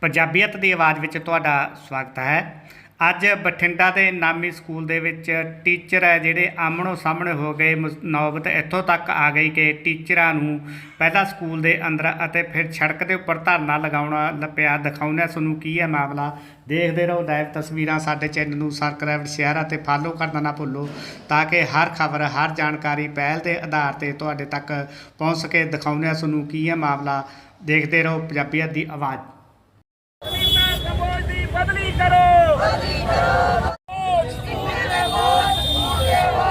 ਪੰਜਾਬੀਅਤ ਦੀ ਆਵਾਜ਼ ਵਿੱਚ ਤੁਹਾਡਾ ਸਵਾਗਤ ਹੈ। ਅੱਜ ਬਠਿੰਡਾ ਦੇ ਨਾਮੀ ਸਕੂਲ ਦੇ ਵਿੱਚ ਟੀਚਰ ਹੈ ਜਿਹੜੇ ਆਮਣੋ ਸਾਹਮਣੇ ਹੋ ਗਏ। ਮੁਸ- ਨੌਬਤ ਇੱਥੋਂ ਤੱਕ ਆ ਗਈ ਕਿ ਟੀਚਰਾਂ ਨੂੰ ਪਹਿਲਾਂ ਸਕੂਲ ਦੇ ਅੰਦਰ ਅਤੇ ਫਿਰ ਸੜਕ ਦੇ ਉੱਪਰ ਧਰਨਾ ਲਗਾਉਣਾ ਲੱਪਿਆ। ਦਿਖਾਉਣਾ ਤੁਹਾਨੂੰ ਕੀ ਹੈ ਮਾਮਲਾ? ਦੇਖਦੇ ਰਹੋ ਲਾਈਵ ਤਸਵੀਰਾਂ ਸਾਡੇ ਚੈਨਲ ਨੂੰ ਸਬਸਕ੍ਰਾਈਬ ਸ਼ੇਅਰ ਅਤੇ ਫਾਲੋ ਕਰਨਾ ਨਾ ਭੁੱਲੋ ਤਾਂ ਕਿ ਹਰ ਖਬਰ, ਹਰ ਜਾਣਕਾਰੀ ਪਹਿਲ ਦੇ ਆਧਾਰ ਤੇ ਤੁਹਾਡੇ ਤੱਕ ਪਹੁੰਚ ਸਕੇ। ਦਿਖਾਉਣਾ ਤੁਹਾਨੂੰ ਕੀ ਹੈ ਮਾਮਲਾ? ਦੇਖਦੇ ਰਹੋ ਪੰਜਾਬੀਅਤ ਦੀ ਆਵਾਜ਼। ਕਰੋ।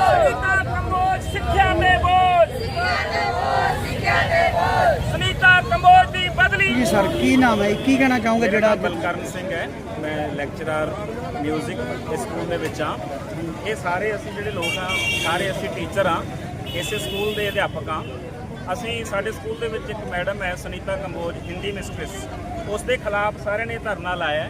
ਸੁਨੀਤਾ ਕੰਬੋਜ ਸਿੱਖਿਆ ਦੇ ਬੋਝ ਸੁਨੀਤਾ ਕੰਬੋਜ ਦੀ ਬਦਲੀ। ਜੀ ਸਰ ਕੀ ਨਾਮ ਹੈ? ਕੀ ਕਹਿਣਾ ਚਾਹੋਗੇ ਜਿਹੜਾ ਬਲਕਰਨ ਸਿੰਘ ਹੈ। ਮੈਂ ਲੈਕਚਰਰ 뮤직 ਇਸ ਸਕੂਲ ਦੇ ਵਿੱਚ ਆ ਇਹ ਸਾਰੇ ਅਸੀਂ ਜਿਹੜੇ ਲੋਕ ਆ ਸਾਰੇ ਅਸੀਂ ਟੀਚਰ ਆ ਇਸੇ ਸਕੂਲ ਦੇ ਅਧਿਆਪਕ ਆ ਅਸੀਂ ਸਾਡੇ ਸਕੂਲ ਦੇ ਵਿੱਚ ਇੱਕ ਮੈਡਮ ਹੈ ਸੁਨੀਤਾ ਕੰਬੋਜ ਹਿੰਦੀ ਮਿਸਟ੍ਰੈਸ ਉਸ ਦੇ ਖਿਲਾਫ ਸਾਰਿਆਂ ਨੇ ਧਰਨਾ ਲਾਇਆ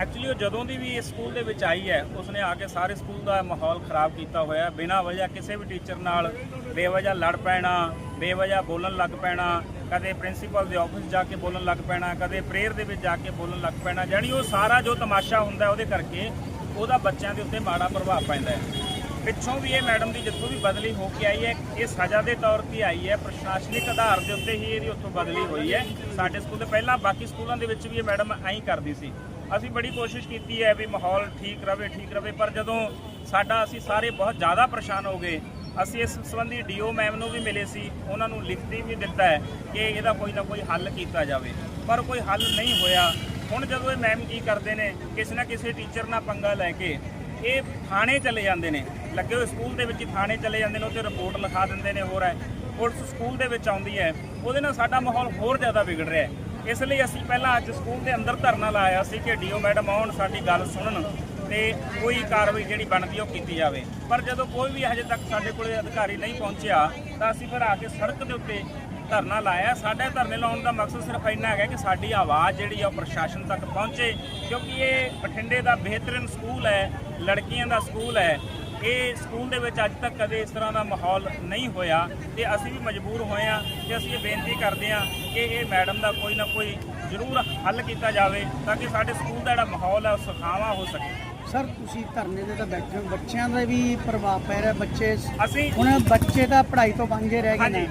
ਐਕਚੁਅਲੀ ਉਹ ਜਦੋਂ ਦੀ ਵੀ ਇਸ ਸਕੂਲ ਦੇ ਵਿੱਚ ਆਈ ਹੈ, ਉਸਨੇ ਆ ਕੇ ਸਾਰੇ ਸਕੂਲ ਦਾ ਮਾਹੌਲ ਖਰਾਬ ਕੀਤਾ ਹੋਇਆ ਬਿਨਾਂ ਵਜ੍ਹਾ ਕਿਸੇ ਵੀ ਟੀਚਰ ਨਾਲ ਬੇਵਜ੍ਹਾ ਲੜ ਪੈਣਾ, ਬੇਵਜ੍ਹਾ ਬੋਲਣ ਲੱਗ ਪੈਣਾ, ਕਦੇ ਪ੍ਰਿੰਸੀਪਲ ਦੇ ਆਫਿਸ ਜਾ ਕੇ ਬੋਲਣ ਲੱਗ ਪੈਣਾ, ਕਦੇ ਪ੍ਰੇਅਰ ਦੇ ਵਿੱਚ ਜਾ ਕੇ ਬੋਲਣ ਲੱਗ ਪੈਣਾ ਜਾਣੀ ਉਹ ਸਾਰਾ ਜੋ ਤਮਾਸ਼ਾ ਹੁੰਦਾ ਉਹਦੇ ਕਰਕੇ ਉਹਦਾ ਬੱਚਿਆਂ ਦੇ ਉੱਤੇ ਮਾੜਾ ਪ੍ਰਭਾਵ ਪੈਂਦਾ ਹੈ। ਪਿੱਛੋਂ ਵੀ ਇਹ ਮੈਡਮ ਦੀ ਜਿੱਥੋਂ ਵੀ ਬਦਲੀ ਹੋ ਕੇ ਆਈ ਹੈ, ਇਹ ਸਜ਼ਾ ਦੇ ਤੌਰ ਤੇ ਆਈ ਹੈ, ਪ੍ਰਸ਼ਾਸਨਿਕ ਆਧਾਰ ਦੇ ਉੱਤੇ ਹੀ ਇਹਦੀ ਉੱਥੋਂ ਬਦਲੀ ਹੋਈ ਹੈ। ਸਾਡੇ ਸਕੂਲ ਦੇ ਪਹਿਲਾਂ ਬਾਕੀ ਸਕੂਲਾਂ ਦੇ ਵਿੱਚ ਵੀ ਇਹ ਮੈਡਮ ਐਂ ਕਰਦੀ ਸੀ। ਅਸੀਂ ਬੜੀ ਕੋਸ਼ਿਸ਼ ਕੀਤੀ ਹੈ ਵੀ ਮਾਹੌਲ ਠੀਕ ਰਵੇ ਠੀਕ ਰਵੇ, ਪਰ ਜਦੋਂ ਸਾਡਾ ਅਸੀਂ ਸਾਰੇ ਬਹੁਤ ਜ਼ਿਆਦਾ ਪਰੇਸ਼ਾਨ ਹੋ ਗਏ, ਅਸੀਂ ਇਸ ਸੰਬੰਧੀ ਡੀਓ ਮੈਮ ਨੂੰ ਵੀ ਮਿਲੇ ਸੀ, ਉਹਨਾਂ ਨੂੰ ਲਿਖਤੀ ਵੀ ਦਿੱਤਾ ਹੈ ਕਿ ਇਹਦਾ ਕੋਈ ਨਾ ਕੋਈ ਹੱਲ ਕੀਤਾ ਜਾਵੇ। ਪਰ ਕੋਈ ਹੱਲ ਨਹੀਂ ਹੋਇਆ। ਹੁਣ ਜਦੋਂ ਇਹ ਮੈਮ ਕੀ ਕਰਦੇ ਨੇ, ਕਿਸੇ ਨਾ ਕਿਸੇ ਟੀਚਰ ਨਾਲ ਪੰਗਾ ਲੈ ਕੇ ਇਹ ਥਾਣੇ ਚਲੇ ਜਾਂਦੇ ਨੇ। ਲੱਗੇ ਹੋਏ ਸਕੂਲ ਦੇ ਵਿੱਚ ਥਾਣੇ ਚਲੇ ਜਾਂਦੇ ਨੇ, ਉੱਥੇ ਰਿਪੋਰਟ ਲਿਖਾ ਦਿੰਦੇ ਨੇ ਹੋਰ ਹੈ। ਪੁਲਿਸ ਸਕੂਲ ਦੇ ਵਿੱਚ ਆਉਂਦੀ ਹੈ, ਉਹਦੇ ਨਾਲ ਸਾਡਾ ਮਾਹੌਲ ਹੋਰ ਜ਼ਿਆਦਾ ਵਿਗੜ ਰਿਹਾ ਹੈ। ਇਸ ਲਈ ਅਸੀਂ ਪਹਿਲਾਂ ਅੱਜ ਸਕੂਲ ਦੇ ਅੰਦਰ ਧਰਨਾ ਲਾਇਆ ਸੀ ਕਿ ਡੀਓ ਮੈਡਮ ਆਉਣ, ਸਾਡੀ ਗੱਲ ਸੁਣਨ ਤੇ ਕੋਈ ਕਾਰਵਾਈ ਜਿਹੜੀ ਬਣਦੀ ਉਹ ਕੀਤੀ ਜਾਵੇ। ਪਰ ਜਦੋਂ ਕੋਈ ਵੀ ਹਜੇ ਤੱਕ ਸਾਡੇ ਕੋਲੇ ਅਧਿਕਾਰੀ ਨਹੀਂ ਪਹੁੰਚਿਆ, ਤਾਂ ਅਸੀਂ ਫਿਰ ਆ ਕੇ ਸੜਕ ਦੇ ਉੱਤੇ ਧਰਨਾ ਲਾਇਆ। ਸਾਡੇ ਧਰਨੇ ਲਾਉਣ ਦਾ ਮਕਸਦ ਸਿਰਫ ਇੰਨਾ ਹੈਗਾ ਕਿ ਸਾਡੀ ਆਵਾਜ਼ ਜਿਹੜੀ ਆ ਉਹ ਪ੍ਰਸ਼ਾਸਨ ਤੱਕ ਪਹੁੰਚੇ, ਕਿਉਂਕਿ ਇਹ ਬਠਿੰਡੇ ਦਾ ਬਿਹਤਰੀਨ ਸਕੂਲ ਹੈ, ਲੜਕੀਆਂ ਦਾ ਸਕੂਲ ਹੈ। ਇਹ ਸਕੂਲ ਦੇ ਵਿੱਚ ਅੱਜ ਤੱਕ ਕਦੇ ਇਸ ਤਰ੍ਹਾਂ ਦਾ ਮਾਹੌਲ ਨਹੀਂ ਹੋਇਆ ਤੇ ਅਸੀਂ ਵੀ ਮਜਬੂਰ ਹੋਏ ਆ ਕਿ ਅਸੀਂ ਇਹ ਬੇਨਤੀ ਕਰਦੇ ਆ ਕਿ ਇਹ ਮੈਡਮ ਦਾ ਕੋਈ ਨਾ ਕੋਈ ਜ਼ਰੂਰ ਹੱਲ ਕੀਤਾ ਜਾਵੇ ਤਾਂ ਕਿ ਸਾਡੇ ਸਕੂਲ ਦਾ ਜਿਹੜਾ ਮਾਹੌਲ ਹੈ ਉਹ ਸੁਖਾਵਾਂ ਹੋ ਸਕੇ। ਸਰ ਤੁਸੀਂ ਧਰਨੇ ਦੇ ਤਾਂ ਬੈਠੇ ਹੋ ਬੱਚਿਆਂ ਦਾ ਵੀ ਪ੍ਰਭਾਵ ਪੈ ਰਿਹਾ ਬੱਚੇ ਅਸੀਂ ਹੁਣ ਬੱਚੇ ਤਾਂ ਪੜ੍ਹਾਈ ਤੋਂ ਵਾਂਝੇ ਰਹਿ ਗਏ ਨੇ।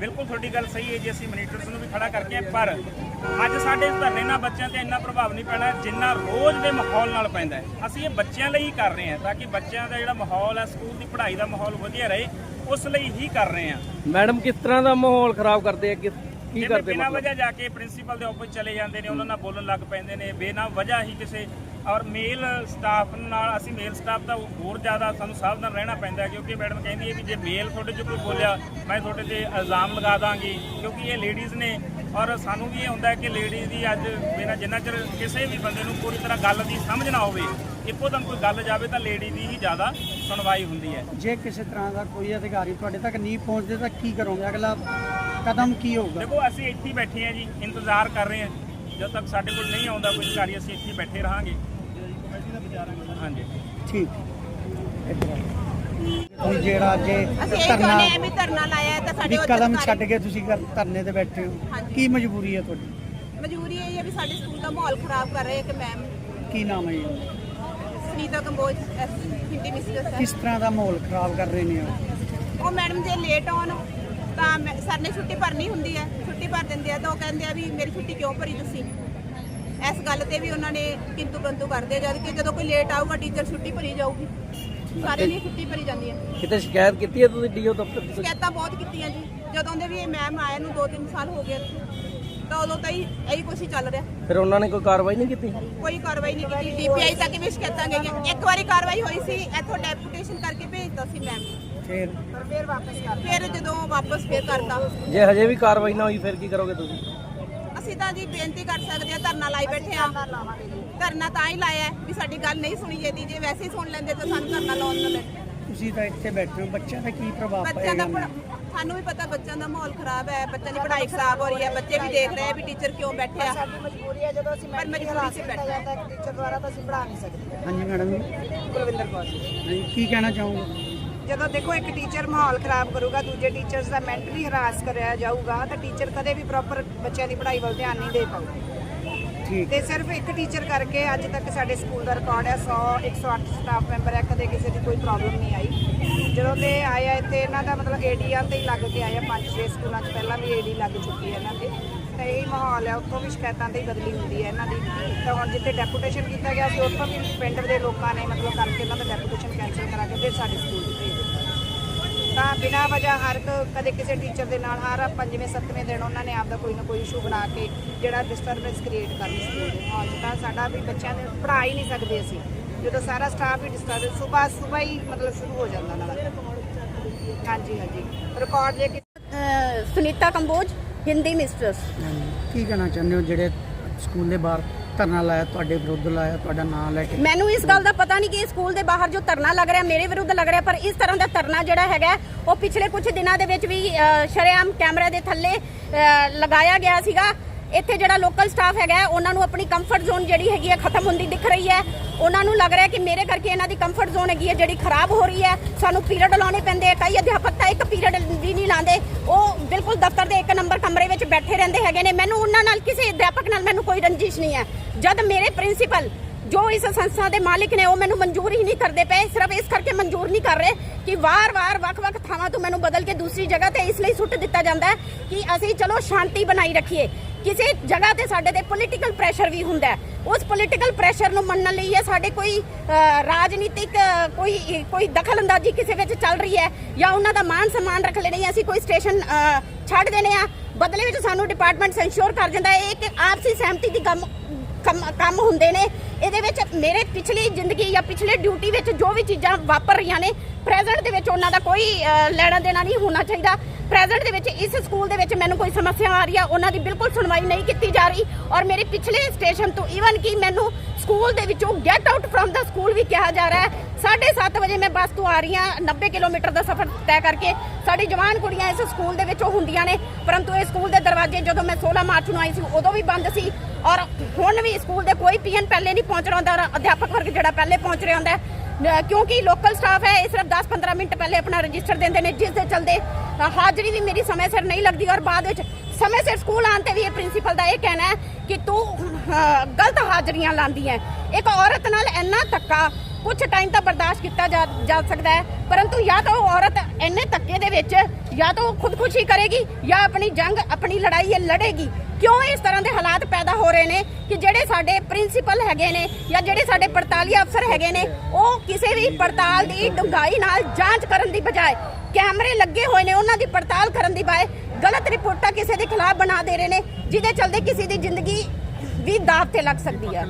ਬਿਲਕੁਲ ਤੁਹਾਡੀ ਗੱਲ ਸਹੀ ਹੈ ਜੀ ਅਸੀਂ ਮਨੀਟਰਸ ਨੂੰ ਵੀ ਖੜਾ ਕਰਕੇ ਪਰ ਅੱਜ ਸਾਡੇ ਇਸ ਧਰਨੇ ਨਾਲ ਬੱਚਿਆਂ ਤੇ ਇੰਨਾ ਪ੍ਰਭਾਵ ਨਹੀਂ ਪੈਣਾ ਜਿੰਨਾ ਰੋਜ਼ ਦੇ ਮਾਹੌਲ ਨਾਲ ਪੈਂਦਾ ਹੈ। ਅਸੀਂ ਇਹ ਬੱਚਿਆਂ ਲਈ ਹੀ ਕਰ ਰਹੇ ਹਾਂ ਤਾਂ ਕਿ ਬੱਚਿਆਂ ਦਾ ਜਿਹੜਾ ਮਾਹੌਲ ਹੈ ਸਕੂਲ ਦੀ ਪੜ੍ਹਾਈ ਦਾ ਮਾਹੌਲ ਵਧੀਆ ਰਹੇ ਉਸ ਲਈ ਹੀ ਕਰ ਰਹੇ ਹਾਂ। ਮੈਡਮ ਕਿਸ ਤਰ੍ਹਾਂ ਦਾ ਮਾਹੌਲ ਖਰਾਬ ਕਰਦੇ ਆ? ਕਿਸ ਕੀ ਕਰਦੇ ਬਿਨਾਂ ਵਜ੍ਹਾ ਜਾ ਕੇ ਪ੍ਰਿੰਸੀਪਲ ਦੇ ਆਫਿਸ ਚਲੇ ਜਾਂਦੇ ਨੇ ਉਹਨਾਂ ਨਾਲ ਬੋਲਣ ਲੱਗ ਪੈਂਦੇ ਨੇ ਬਿਨਾਂ ਵਜ੍ਹਾ ਹੀ ਕਿਸੇ ਔਰ ਮੇਲ ਸਟਾਫ ਨਾਲ ਅਸੀਂ ਮੇਲ ਸਟਾਫ ਦਾ ਹੋਰ ਜ਼ਿਆਦਾ ਸਾਨੂੰ ਸਾਵਧਾਨ ਰਹਿਣਾ ਪੈਂਦਾ ਕਿਉਂਕਿ ਮੈਡਮ ਕਹਿੰਦੀ ਹੈ ਵੀ ਜੇ ਮੇਲ ਤੁਹਾਡੇ 'ਚ ਕੋਈ ਬੋਲਿਆ ਮੈਂ ਤੁਹਾਡੇ ਤੇ ਇਲਜ਼ਾਮ ਲਗਾ ਦਾਂਗੀ ਕਿਉਂਕਿ ਇਹ ਲੇਡੀਜ਼ ਨੇ ਔਰ ਸਾਨੂੰ ਵੀ ਇਹ ਹੁੰਦਾ ਹੈ ਕਿ ਲੇਡੀਜ਼ ਦੀ ਅੱਜ ਬਿਨਾਂ ਜਿੰਨਾ ਚਿਰ ਕਿਸੇ ਵੀ ਬੰਦੇ ਨੂੰ ਪੂਰੀ ਤਰ੍ਹਾਂ ਗੱਲ ਦੀ ਸਮਝ ਨਾ ਹੋਵੇ ਇੱਕੋ ਦਮ ਕੋਈ ਗੱਲ ਜਾਵੇ ਤਾਂ ਲੇਡੀ ਦੀ ਹੀ ਜ਼ਿਆਦਾ ਸੁਣਵਾਈ ਹੁੰਦੀ ਹੈ। ਜੇ ਕਿਸੇ ਤਰ੍ਹਾਂ ਦਾ ਕੋਈ ਅਧਿਕਾਰੀ ਤੁਹਾਡੇ ਤੱਕ ਨਹੀਂ ਪਹੁੰਚਦੇ ਤਾਂ ਕੀ ਕਰੋਗੇ? ਅਗਲਾ ਕਦਮ ਕੀ ਹੋਊਗਾ? ਦੇਖੋ ਅਸੀਂ ਇੱਥੇ ਬੈਠੇ ਹਾਂ ਜੀ ਇੰਤਜ਼ਾਰ ਕਰ ਰਹੇ ਹਾਂ। ਜਦੋਂ ਤੱਕ ਸਾਡੇ ਕੋਲ ਨਹੀਂ ਆਉਂਦਾ ਕੋਈ ਅਧਿਕਾਰੀ ਅਸੀਂ ਇੱਥੇ ਬੈਠੇ ਰਹਾਂਗੇ। ਹਾਂਜੀ। ਠੀਕ। ਹੁਣ ਜਿਹੜਾ ਜੇ ਅਸੀਂ ਇਹ ਧਰਨਾ ਚਾਹੁੰਦੇ ਆ ਵੀ ਧਰਨਾ ਲਾਇਆ ਹੈ ਤਾਂ ਵੀ ਸਾਡੇ ਉੱਤੇ ਕਦਮ ਅਧਿਕਾਰੀ- ਛੱਡ ਕੇ ਤੁਸੀਂ ਕਰ- ਧਰਨੇ ਤੇ ਬੈਠੇ ਹੋ। ਹਾਂਜੀ। ਕੀ ਮਜਬੂਰੀ ਹੈ ਤੁਹਾਡੀ? ਮਜਬੂਰੀ ਇਹ ਹੈ ਵੀ ਸਾਡੇ ਸਕੂਲ ਦਾ ਮਾਹੌਲ ਖਰਾਬ ਕਰ ਰਹੇ ਹੈ ਕਿ ਮੈਮ ਕੀ ਨਾਮ ਹੈ ਜੀ? ਸੁਨੀਤਾ ਕੰਬੋਜ ਐਸ ਹਿੰਦੀ ਮਿਸਟਰ ਕਿਸ ਤਰ੍ਹਾਂ ਦਾ ਮਾਹੌਲ ਖਰਾਬ ਕਰ ਰਹੇ ਨੇ ਉਹ? ਉਹ ਮੈਡਮ ਜੇ ਲੇਟ ਆਉਣ ਤਾਂ ਮੈਂ- ਸਰ ਨੇ ਛੁੱਟੀ ਭਰਨੀ ਹੁੰਦੀ ਹੈ। ਛੁੱਟੀ ਭਰ ਦਿੰਦੇ ਆ ਤਾਂ ਉਹ ਕਹਿੰਦੇ ਆ ਵੀ ਮੇਰੀ ਛੁੱਟੀ ਕਿਉਂ ਭਰੀ ਤੁਸੀਂ? ਇਸ ਗੱਲ ਤੇ ਵੀ ਉਹਨਾਂ ਨੇ ਕਿੰਤੂ ਪ੍ਰੰਤੂ ਕਰਦੇ ਆ ਜਦ ਕਿ ਜਦੋਂ ਕੋਈ ਲੇਟ ਆਊਗਾ ਟੀਚਰ ਛੁੱਟੀ ਭਰੀ ਜਾਊਗੀ। ਸਾਰੇ ਲਈ ਛੁੱਟੀ ਭਰੀ ਜਾਂਦੀ ਹੈ। ਕਿਤੇ ਸ਼ਿਕਾਇਤ ਕੀਤੀ ਹੈ ਤੁਸੀਂ ਡੀਓ ਦਫ਼ਤਰ ਚ ਸ਼ਿਕਾਇਤਾਂ ਬਹੁਤ ਕੀਤੀਆਂ ਜੀ। ਜਦੋਂ ਦੇ ਵੀ ਇਹ ਮੈਮ ਆਏ ਨੂੰ 2-3 ਸਾਲ ਹੋ ਗਏ ਤਾਂ ਉਦੋਂ ਤਾਂ ਹੀ ਇਹੀ ਕੁਛ ਹੀ ਚੱਲ ਰਿਹਾ। ਫਿਰ ਉਹਨਾਂ ਨੇ ਕੋਈ ਕਾਰਵਾਈ ਨਹੀਂ ਕੀਤੀ? ਕੋਈ ਕਾਰਵਾਈ ਨਹੀਂ ਕੀਤੀ। ਡੀਪੀਆਈ ਤੱਕ ਵੀ ਸ਼ਿਕਾਇਤਾਂ ਗਈਆਂ। ਇੱਕ ਵਾਰੀ ਕਾਰਵਾਈ ਹੋਈ ਸੀ ਇੱਥੋਂ ਡੈਪੂਟੇਸ਼ਨ ਕਰਕੇ ਭੇਜਤਾ ਸੀ ਮੈਮ ਫਿਰ? ਫਿਰ ਵਾਪਸ ਕਰ ਫਿਰ ਜਦੋਂ ਵਾਪਸ ਫੇਰ ਕਰਤਾ। ਜੇ ਹਜੇ ਵੀ ਕਾਰਵਾਈ ਨਾ ਹੋਈ ਫਿਰ ਕੀ ਕਰੋਗੇ ਤੁਸੀਂ? ਅਸੀਂ ਤਾਂ ਜੀ ਬੇਨਤੀ ਕਰ ਸਕਦੇ ਆ ਧਰਨਾ ਲਾਈ ਬੈਠੇ ਆ। ਧਰਨਾ ਤਾਂ ਹੀ ਲਾਇਆ ਵੀ ਸਾਡੀ ਗੱਲ ਨਹੀਂ ਸੁਣੀ ਜਾਂਦੀ। ਜੇ ਵੈਸੇ ਹੀ ਸੁਣ ਲੈਂਦੇ ਤਾਂ ਸਾਨੂੰ ਧਰਨਾ ਲਾਉਣ ਨਾ ਲੈਂਦੇ ਤੁਸੀਂ ਤਾਂ ਇੱਥੇ ਬੈਠੇ ਹੋ ਬੱਚਿਆਂ ਦਾ ਕੀ ਪ੍ਰਭਾਵ ਬੱਚਿਆਂ ਦਾ ਪੜ੍ਹਾ- ਸਾਨੂੰ ਵੀ ਪਤਾ ਬੱਚਿਆਂ ਦਾ ਮਾਹੌਲ ਖਰਾਬ ਹੈ ਬੱਚਿਆਂ ਦੀ ਪੜ੍ਹਾਈ ਖਰਾਬ ਹੋ ਰਹੀ ਹੈ ਬੱਚੇ ਵੀ ਦੇਖ ਰਹੇ ਆ ਵੀ ਟੀਚਰ ਕਿਉਂ ਬੈਠੇ ਆ। ਸਾਡੀ ਮਜਬੂਰੀ ਹੈ ਜਦੋਂ ਅਸੀਂ ਪਰ ਮੈਡੀਕਲ ਮਜਬੂਰੀ ਚ ਬੈਠੇ ਹੈ ਟੀਚਰ ਦੁਆਰਾ ਤਾਂ ਅਸੀਂ ਪੜ੍ਹਾ ਨਹੀਂ ਸਕਦੇ। ਹਾਂਜੀ ਮੈਡਮ ਕੁਲਵਿੰਦਰ ਕੌਰ ਹਾਂਜੀ, ਕੀ ਕਹਿਣਾ ਚਾਹੋਗੇ? ਜਦੋਂ ਦੇਖੋ ਇੱਕ ਟੀਚਰ ਮਾਹੌਲ ਖਰਾਬ ਕਰੂਗਾ ਦੂਜੇ ਟੀਚਰਸ ਦਾ ਮੈਂਟਲੀ ਹਰਾਸ ਕਰਿਆ ਜਾਊਗਾ ਤਾਂ ਟੀਚਰ ਕਦੇ ਵੀ ਪ੍ਰੋਪਰ ਬੱਚਿਆਂ ਦੀ ਪੜ੍ਹਾਈ ਵੱਲ ਧਿਆਨ ਨਹੀਂ ਦੇ ਪਾਊਗਾ। ਤੇ ਸਿਰਫ ਇੱਕ ਟੀਚਰ ਕਰਕੇ ਅੱਜ ਤੱਕ ਸਾਡੇ ਸਕੂਲ ਦਾ ਰਿਕਾਰਡ ਹੈ 100 108 ਸਟਾਫ ਮੈਂਬਰ ਹੈ ਕਦੇ ਕਿਸੇ ਦੀ ਕੋਈ ਪ੍ਰੋਬਲਮ ਨਹੀਂ ਆਈ। ਜਦੋਂ ਦੇ ਆਏ ਆ ਇੱਥੇ ਇਹਨਾਂ ਦਾ ਮਤਲਬ ਏਡੀਆਂ ਤੇ ਹੀ ਲੱਗ ਕੇ ਆਏ ਆ ਪੰਜ ਛੇ ਸਕੂਲਾਂ 'ਚ ਪਹਿਲਾਂ ਵੀ ਏਡੀ ਲੱਗ ਚੁੱਕੀ ਹੈ ਇਹਨਾਂ ਦੇ। ਤੇ ਇਹ ਮਾਹੌਲ ਹੈ ਉੱਥੋਂ ਵੀ ਸ਼ਿਕਾਇਤਾਂ ਦੀ ਬਦਲੀ ਹੁੰਦੀ ਹੈ ਇਹਨਾਂ ਦੀ। ਤਾਂ ਹੁਣ ਜਿੱਥੇ ਡੈਪੂਟੇਸ਼ਨ ਕੀਤਾ ਗਿਆ ਸੀ ਉੱਥੋਂ ਵੀ ਪਿੰਡ ਦੇ ਲੋਕਾਂ ਨੇ ਮਤਲਬ ਕਰਕੇ ਇਹਨਾਂ ਦਾ ਡੈਪੂਟੇਸ਼ਨ ਕੈਂਸਲ ਕਰਾ ਕੇ ਫਿਰ ਸਾਡੇ ਸਕੂਲ ਦਿੱਤਾ। ਤਾਂ ਬਿਨਾਂ ਵਜ੍ਹਾ ਹਰ ਇੱਕ ਕਦੇ ਕਿਸੇ ਟੀਚਰ ਦੇ ਨਾਲ ਹਰ ਪੰਜਵੇਂ ਸੱਤਵੇਂ ਦਿਨ ਉਹਨਾਂ ਨੇ ਆਪਦਾ ਕੋਈ ਨਾ ਕੋਈ ਇਸ਼ੂ ਬਣਾ ਕੇ ਜਿਹੜਾ ਡਿਸਟਰਬੈਂਸ ਕ੍ਰੀਏਟ ਕਰਨੀ ਸਕੂਲ ਦੇ ਮਾਹੌਲ 'ਚ ਤਾਂ ਸਾਡਾ ਵੀ ਬੱਚਿਆਂ ਦੇ ਪੜ੍ਹਾ ਹੀ ਨਹੀਂ ਸਕਦੇ ਅਸੀਂ। ਜਦੋਂ ਸਾਰਾ ਸਟਾਫ ਹੀ ਡਿਸਟਰਬ ਸਵੇਰ ਸਵੇਰ ਹੀ ਮਤਲਬ ਸ਼ੁਰੂ ਹੋ ਜਾਂਦਾ ਉਹਨਾਂ ਦਾ ਹਾਂਜੀ ਹਾਂਜੀ। ਰਿਕਾਰਡ ਜੇ ਕਿ ਸੁਨੀਤਾ ਕੰਬੋਜ ਹਿੰਦੀ ਮਿਸਟਰਸ ਕੀ ਕਹਿਣਾ ਚਾਹੁੰਦੇ ਹੋ ਜਿਹੜੇ ਸਕੂਲ ਦੇ ਬਾਹਰ ਧਰਨਾ ਲਾਇਆ ਤੁਹਾਡੇ ਵਿਰੁੱਧ ਲਾਇਆ ਤੁਹਾਡਾ ਨਾਮ ਲੈ ਕੇ। ਮੈਨੂੰ ਇਸ ਗੱਲ ਦਾ ਪਤਾ ਨਹੀਂ ਕਿ ਸਕੂਲ ਦੇ ਬਾਹਰ ਜੋ ਧਰਨਾ ਲੱਗ ਰਿਹਾ ਮੇਰੇ ਵਿਰੁੱਧ ਲੱਗ ਰਿਹਾ ਪਰ ਇਸ ਤਰ੍ਹਾਂ ਦਾ ਧਰਨਾ ਜਿਹੜਾ ਹੈਗਾ ਉਹ ਪਿਛਲੇ ਕੁਝ ਦਿਨਾਂ ਦੇ ਵਿੱਚ ਵੀ ਅ, ਸ਼ਰੇਆਮ ਕੈਮਰੇ ਦੇ ਥੱਲੇ ਲਗਾਇਆ ਗਿਆ ਸੀਗਾ। ਇੱਥੇ ਜਿਹੜਾ ਲੋਕਲ ਸਟਾਫ ਹੈਗਾ ਉਹਨਾਂ ਨੂੰ ਆਪਣੀ ਕੰਫਰਟ ਜ਼ੋਨ ਜਿਹੜੀ ਹੈਗੀ ਹੈ ਖਤਮ ਹੁੰਦੀ ਦਿਖ ਰਹੀ ਹੈ। ਉਹਨਾਂ ਨੂੰ ਲੱਗ ਰਿਹਾ ਕਿ ਮੇਰੇ ਕਰਕੇ ਇਹਨਾਂ ਦੀ ਕੰਫਰਟ ਜ਼ੋਨ ਹੈਗੀ ਹੈ ਜਿਹੜੀ ਖਰਾਬ ਹੋ ਰਹੀ ਹੈ। ਸਾਨੂੰ ਪੀਰੀਅਡ ਲਾਉਣੇ ਪੈਂਦੇ ਆ। ਕਈ ਅਧਿਆਪਕ ਤਾਂ ਇੱਕ ਪੀਰੀਅਡ ਵੀ ਨਹੀਂ ਲਾਉਂਦੇ। ਉਹ ਬਿਲਕੁਲ ਦਫ਼ਤਰ ਦੇ ਇੱਕ ਨੰਬਰ ਕਮਰੇ ਵਿੱਚ ਬੈਠੇ ਰਹਿੰਦੇ ਹੈਗੇ ਨੇ। ਮੈਨੂੰ ਉਹਨਾਂ ਨਾਲ, ਕਿਸੇ ਅਧਿਆਪਕ ਨਾਲ ਮੈਨੂੰ ਕੋਈ ਰੰਜਿਸ਼ ਨਹੀਂ ਹੈ। ਜਦ ਮੇਰੇ ਪ੍ਰਿੰਸੀਪਲ ਜੋ ਇਸ ਸੰਸਥਾ ਦੇ ਮਾਲਿਕ ਨੇ, ਉਹ ਮੈਨੂੰ ਮਨਜ਼ੂਰ ਹੀ ਨਹੀਂ ਕਰਦੇ ਪਏ। ਸਿਰਫ ਇਸ ਕਰਕੇ ਮਨਜ਼ੂਰ ਨਹੀਂ ਕਰ ਰਹੇ ਕਿ ਵਾਰ-ਵਾਰ, ਵੱਖ-ਵੱਖ ਥਾਵਾਂ ਤੋਂ ਮੈਨੂੰ ਬਦਲ ਕੇ ਦੂਸਰੀ ਜਗ੍ਹਾ ਤੇ ਇਸ ਲਈ ਸੁੱਟ ਦਿੱਤਾ ਜਾਂਦਾ ਕਿ ਅਸੀਂ ਚਲੋ ਸ਼ਾਂਤੀ ਬਣਾਈ ਰੱਖੀਏ। ਕਿਸੇ ਜਗ੍ਹਾ ਤੇ ਸਾਡੇ ਤੇ ਪੋਲੀਟੀਕਲ ਪ੍ਰੈਸ਼ਰ ਵੀ ਹੁੰਦਾ ਉਸ ਪੋਲੀਟੀਕਲ ਪ੍ਰੈਸ਼ਰ ਨੂੰ ਮੰਨਣ ਲਈ ਇਹ ਸਾਡੇ ਕੋਈ ਰਾਜਨੀਤਿਕ ਕੋਈ ਕੋਈ ਦਖਲਅੰਦਾਜ਼ੀ ਕਿਸੇ ਵਿੱਚ ਚੱਲ ਰਹੀ ਹੈ ਜਾਂ ਉਹਨਾਂ ਦਾ ਮਾਨ ਸਨਮਾਨ ਰੱਖ ਲੈਣੀ ਅਸੀਂ ਕੋਈ ਸਟੇਸ਼ਨ ਛੱਡ ਦੇਣੇ ਆ, ਬਦਲੇ ਵਿੱਚ ਸਾਨੂੰ ਡਿਪਾਰਟਮੈਂਟ ਸੈਂਸ਼ੋਰ ਕਰ ਜਾਂਦਾ ਹੈ। ਇਹ ਕਿ ਆਪਸੀ ਸਹਿਮਤੀ ਦੀ ਕੰਮ ਕੰਮ ਕੰਮ ਹੁੰਦੇ ਨੇ। ਇਹਦੇ ਵਿੱਚ ਮੇਰੇ ਪਿਛਲੀ ਜ਼ਿੰਦਗੀ ਜਾਂ ਪਿਛਲੇ ਡਿਊਟੀ ਵਿੱਚ ਜੋ ਵੀ ਚੀਜ਼ਾਂ ਵਾਪਰ ਰਹੀਆਂ ਨੇ ਪ੍ਰੈਜ਼ੈਂਟ ਦੇ ਵਿੱਚ ਉਹਨਾਂ ਦਾ ਕੋਈ ਲੈਣਾ ਦੇਣਾ ਨਹੀਂ ਹੋਣਾ ਚਾਹੀਦਾ। ਪ੍ਰੈਜ਼ੈਂਟ ਦੇ ਵਿੱਚ, ਇਸ ਸਕੂਲ ਦੇ ਵਿੱਚ ਮੈਨੂੰ ਕੋਈ ਸਮੱਸਿਆ ਆ ਰਹੀ ਆ, ਉਹਨਾਂ ਦੀ ਬਿਲਕੁਲ ਸੁਣਵਾਈ ਨਹੀਂ ਕੀਤੀ ਜਾ ਰਹੀ। ਔਰ ਮੇਰੇ ਪਿਛਲੇ ਸਟੇਸ਼ਨ ਤੋਂ ਈਵਨ ਕਿ ਮੈਨੂੰ ਸਕੂਲ ਦੇ ਵਿੱਚੋਂ ਗੈਟ ਆਊਟ ਫਰਮ ਦਾ ਸਕੂਲ ਵੀ ਕਿਹਾ ਜਾ ਰਿਹਾ ਹੈ। 7:30 ਵਜੇ ਮੈਂ ਬੱਸ ਤੋਂ ਆ ਰਹੀ ਹਾਂ 90 ਕਿਲੋਮੀਟਰ ਦਾ ਸਫ਼ਰ ਤੈਅ ਕਰਕੇ। ਸਾਡੀ ਜਵਾਨ ਕੁੜੀਆਂ ਇਸ ਸਕੂਲ ਦੇ ਵਿੱਚੋਂ ਹੁੰਦੀਆਂ ਨੇ, ਪਰੰਤੂ ਇਹ ਸਕੂਲ ਦੇ ਦਰਵਾਜ਼ੇ ਜਦੋਂ ਮੈਂ 16 ਮਾਰਚ ਨੂੰ ਆਈ ਸੀ, ਉਦੋਂ ਵੀ ਬੰਦ ਸੀ। ਔਰ ਹੁਣ ਵੀ ਸਕੂਲ ਦੇ ਕੋਈ ਪੀਐਨ ਪਹਿਲੇ ਨਹੀਂ ਪਹੁੰਚ ਰਿਹਾ ਹੁੰਦਾ, ਔਰ ਅਧਿਆਪਕ ਵਰਗ ਜਿਹੜਾ ਪਹਿਲੇ ਪਹੁੰਚ ਰਿਹਾ ਹੁੰਦਾ। ਕਿਉਂਕਿ ਲੋਕਲ ਸਟਾਫ ਹੈ, ਇਹ ਸਿਰਫ 10-15 ਮਿੰਟ ਪਹਿਲੇ ਆਪਣਾ ਰਜਿਸਟਰ ਦਿੰਦੇ ਨੇ, ਜਿਸ ਦੇ ਚਲਦੇ ਹਾਜ਼ਰੀ ਵੀ ਮੇਰੀ ਸਮੇਂ ਸਿਰ ਨਹੀਂ ਲੱਗਦੀ, ਔਰ ਬਾਅਦ ਵਿੱਚ ਸਮੇਂ ਸਿਰ ਸਕੂਲ ਆਉਣ ਤੇ ਵੀ ਇਹ ਪ੍ਰਿੰਸੀਪਲ ਦਾ ਇਹ ਕਹਿਣਾ ਹੈ ਕਿ ਤੂੰ ਗਲਤ ਹਾਜ਼ਰੀਆਂ ਲਾਉਂਦੀ ਹੈ। ਇੱਕ ਔਰਤ ਨਾਲ ਇੰਨਾ ਧੱਕਾ ਕੁਝ ਟਾਈਮ ਤਾਂ ਬਰਦਾਸ਼ਤ ਕੀਤਾ ਜਾ ਸਕਦਾ ਹੈ, ਪਰੰਤੂ ਜਾਂ ਤਾਂ ਉਹ ਔਰਤ ਇੰਨੇ ਧੱਕੇ ਦੇ ਵਿੱਚ ਜਾਂ ਤਾਂ ਉਹ ਖੁਦਕੁਸ਼ੀ ਕਰੇਗੀ ਜਾਂ ਆਪਣੀ ਜੰਗ, ਆਪਣੀ ਲੜਾਈ ਇਹ ਲੜੇਗੀ। ਕਿਉਂ ਇਸ ਤਰ੍ਹਾਂ ਦੇ ਹਾਲਾਤ ਪੈਦਾ ਹੋ ਰਹੇ ਨੇ ਕਿ ਜਿਹੜੇ ਸਾਡੇ ਪ੍ਰਿੰਸੀਪਲ ਹੈਗੇ ਨੇ ਜਾਂ ਜਿਹੜੇ ਸਾਡੇ ਪੜਤਾਲੀ ਅਫਸਰ ਹੈਗੇ ਨੇ, ਉਹ ਕਿਸੇ ਵੀ ਪੜਤਾਲ ਦੀ ਡੂੰਘਾਈ ਨਾਲ ਜਾਂਚ ਕਰਨ ਦੀ ਬਜਾਏ, ਕੈਮਰੇ ਲੱਗੇ ਹੋਏ ਨੇ ਉਹਨਾਂ ਦੀ ਪੜਤਾਲ ਕਰਨ ਦੀ ਬਜਾਏ ਗਲਤ ਰਿਪੋਰਟਾਂ ਕਿਸੇ ਦੇ ਖਿਲਾਫ ਬਣਾ ਦੇ ਰਹੇ ਨੇ, ਜਿਹਦੇ ਚਲਦੇ ਕਿਸੇ ਦੀ ਜ਼ਿੰਦਗੀ ਵੀ ਦਾਅ ਤੇ ਲੱਗ ਸਕਦੀ ਹੈ